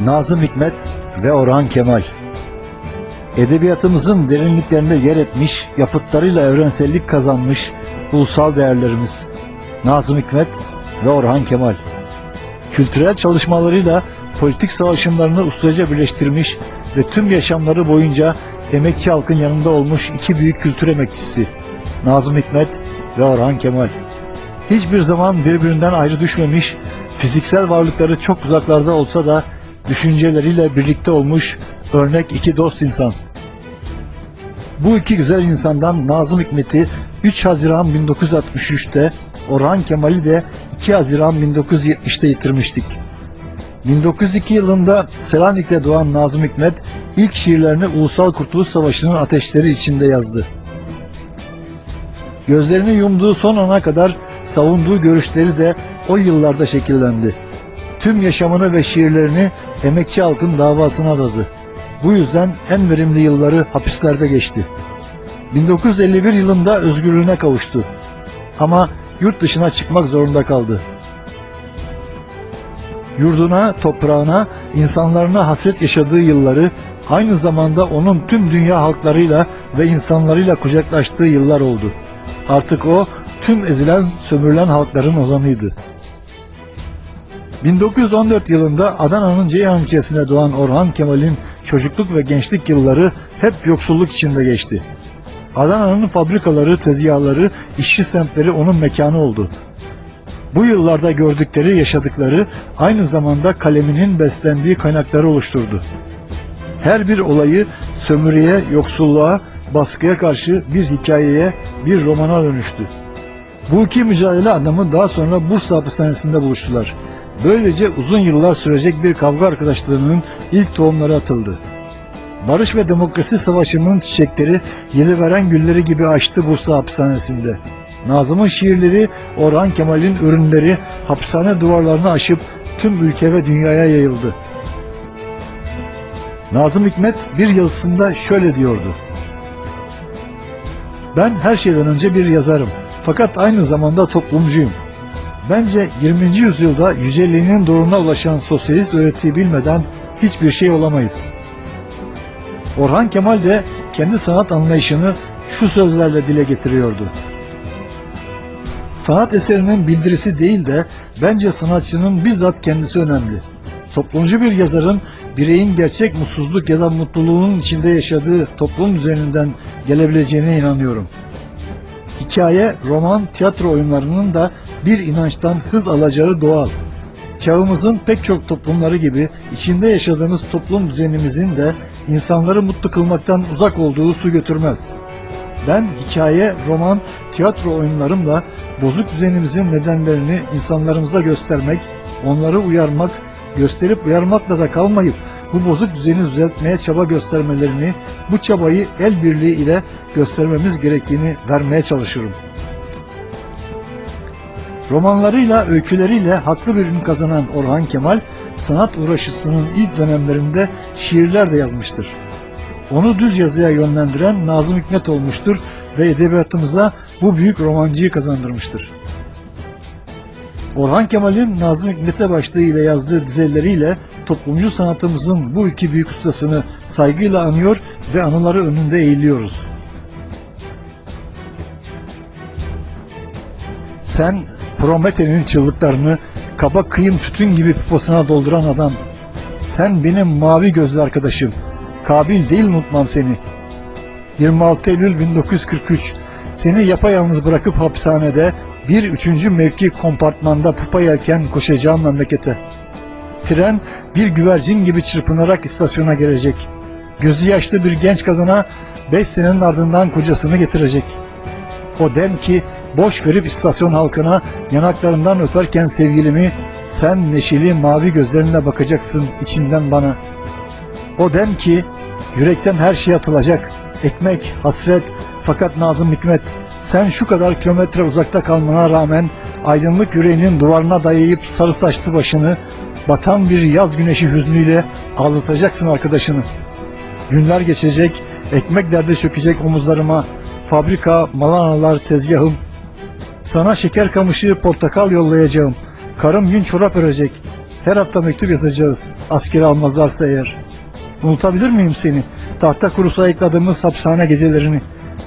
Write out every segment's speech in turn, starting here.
Nazım Hikmet ve Orhan Kemal. Edebiyatımızın derinliklerinde yer etmiş, yapıtlarıyla evrensellik kazanmış ulusal değerlerimiz Nazım Hikmet ve Orhan Kemal. Kültürel çalışmalarıyla politik savaşımlarını ustaca birleştirmiş ve tüm yaşamları boyunca emekçi halkın yanında olmuş iki büyük kültür emekçisi Nazım Hikmet ve Orhan Kemal. Hiçbir zaman birbirinden ayrı düşmemiş, fiziksel varlıkları çok uzaklarda olsa da düşünceleriyle birlikte olmuş örnek iki dost insan. Bu iki güzel insandan Nazım Hikmet'i 3 Haziran 1963'te, Orhan Kemal'i de 2 Haziran 1970'te yitirmiştik. 1902 yılında Selanik'te doğan Nazım Hikmet ilk şiirlerini Ulusal Kurtuluş Savaşı'nın ateşleri içinde yazdı. Gözlerini yumduğu son ana kadar savunduğu görüşleri de o yıllarda şekillendi. Tüm yaşamını ve şiirlerini emekçi halkın davasına adadı. Bu yüzden en verimli yılları hapislerde geçti. 1951 yılında özgürlüğüne kavuştu. Ama yurt dışına çıkmak zorunda kaldı. Yurduna, toprağına, insanlarına hasret yaşadığı yılları aynı zamanda onun tüm dünya halklarıyla ve insanlarıyla kucaklaştığı yıllar oldu. Artık o tüm ezilen, sömürülen halkların ozanıydı. 1914 yılında Adana'nın Ceyhan ilçesine doğan Orhan Kemal'in çocukluk ve gençlik yılları hep yoksulluk içinde geçti. Adana'nın fabrikaları, tezgahları, işçi semtleri onun mekanı oldu. Bu yıllarda gördükleri, yaşadıkları aynı zamanda kaleminin beslendiği kaynakları oluşturdu. Her bir olayı sömürüye, yoksulluğa, baskıya karşı bir hikayeye, bir romana dönüştü. Bu iki mücadele adamı daha sonra Bursa hapishanesinde buluştular. Böylece uzun yıllar sürecek bir kavga arkadaşlığının ilk tohumları atıldı. Barış ve Demokrasi Savaşı'nın çiçekleri yeni veren gülleri gibi açtı Bursa hapishanesinde. Nazım'ın şiirleri, Orhan Kemal'in ürünleri hapishane duvarlarını aşıp tüm ülke ve dünyaya yayıldı. Nazım Hikmet bir yazısında şöyle diyordu. Ben her şeyden önce bir yazarım. Fakat aynı zamanda toplumcuyum. Bence 20. yüzyılda yüceliğinin doğruna ulaşan sosyalist öğretiyi bilmeden hiçbir şey olamayız. Orhan Kemal de kendi sanat anlayışını şu sözlerle dile getiriyordu. Sanat eserinin bildirisi değil de bence sanatçının bizzat kendisi önemli. Toplumcu bir yazarın bireyin gerçek mutsuzluk ya da mutluluğunun içinde yaşadığı toplum düzeninden gelebileceğine inanıyorum. Hikaye, roman, tiyatro oyunlarının da bir inançtan hız alacağı doğal. Çağımızın pek çok toplumları gibi içinde yaşadığımız toplum düzenimizin de insanları mutlu kılmaktan uzak olduğu su götürmez. Ben hikaye, roman, tiyatro oyunlarımla bozuk düzenimizin nedenlerini insanlarımıza göstermek, onları uyarmak, gösterip uyarmakla da kalmayıp bu bozuk düzeni düzeltmeye çaba göstermelerini, bu çabayı el birliği ile göstermemiz gerektiğini vermeye çalışırım. Romanlarıyla, öyküleriyle haklı bir ün kazanan Orhan Kemal, sanat uğraşısının ilk dönemlerinde şiirler de yazmıştır. Onu düz yazıya yönlendiren Nazım Hikmet olmuştur ve edebiyatımıza bu büyük romancıyı kazandırmıştır. Orhan Kemal'in Nazım Hikmet'e başlığıyla yazdığı dizeleriyle toplumcu sanatımızın bu iki büyük ustasını saygıyla anıyor ve anıları önünde eğiliyoruz. Sen Promethe'nin çığlıklarını kaba kıyım tütün gibi piposuna dolduran adam. Sen benim mavi gözlü arkadaşım. Kabil değil unutmam seni. 26 Eylül 1943 seni yapayalnız bırakıp hapishanede bir üçüncü mevki kompartmanda pupa yelken koşacağım memlekete. Tren bir güvercin gibi çırpınarak istasyona gelecek. Gözü yaşlı bir genç kadına beş senenin ardından kocasını getirecek. O dem ki boş verip istasyon halkına yanaklarından öperken sevgilimi sen neşeli mavi gözlerinle bakacaksın içinden bana. O dem ki yürekten her şey atılacak. Ekmek, hasret fakat Nazım Hikmet sen şu kadar kilometre uzakta kalmana rağmen aydınlık yüreğinin duvarına dayayıp sarı saçlı başını batan bir yaz güneşi hüznüyle ağlatacaksın arkadaşını. Günler geçecek, ekmek derdi çökecek omuzlarıma, fabrika, malanalar, tezgahım. Sana şeker kamışı, portakal yollayacağım. Karım yün çorap örecek. Her hafta mektup yazacağız. Askeri almazlarsa eğer. Unutabilir miyim seni? Tahta kurusu ayıkladığımız hapishane gecelerini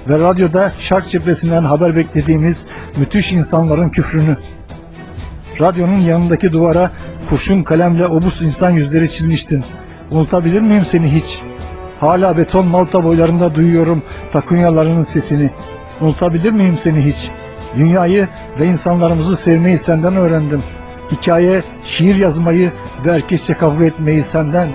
ve radyoda şark cephesinden haber beklediğimiz müthiş insanların küfrünü. Radyonun yanındaki duvara kurşun kalemle obus insan yüzleri çizmiştin. Unutabilir miyim seni hiç? Hala beton malta boylarında duyuyorum takunyalarının sesini. Unutabilir miyim seni hiç? Dünyayı ve insanlarımızı sevmeyi senden öğrendim. Hikaye, şiir yazmayı ve erkekçe kavga etmeyi senden.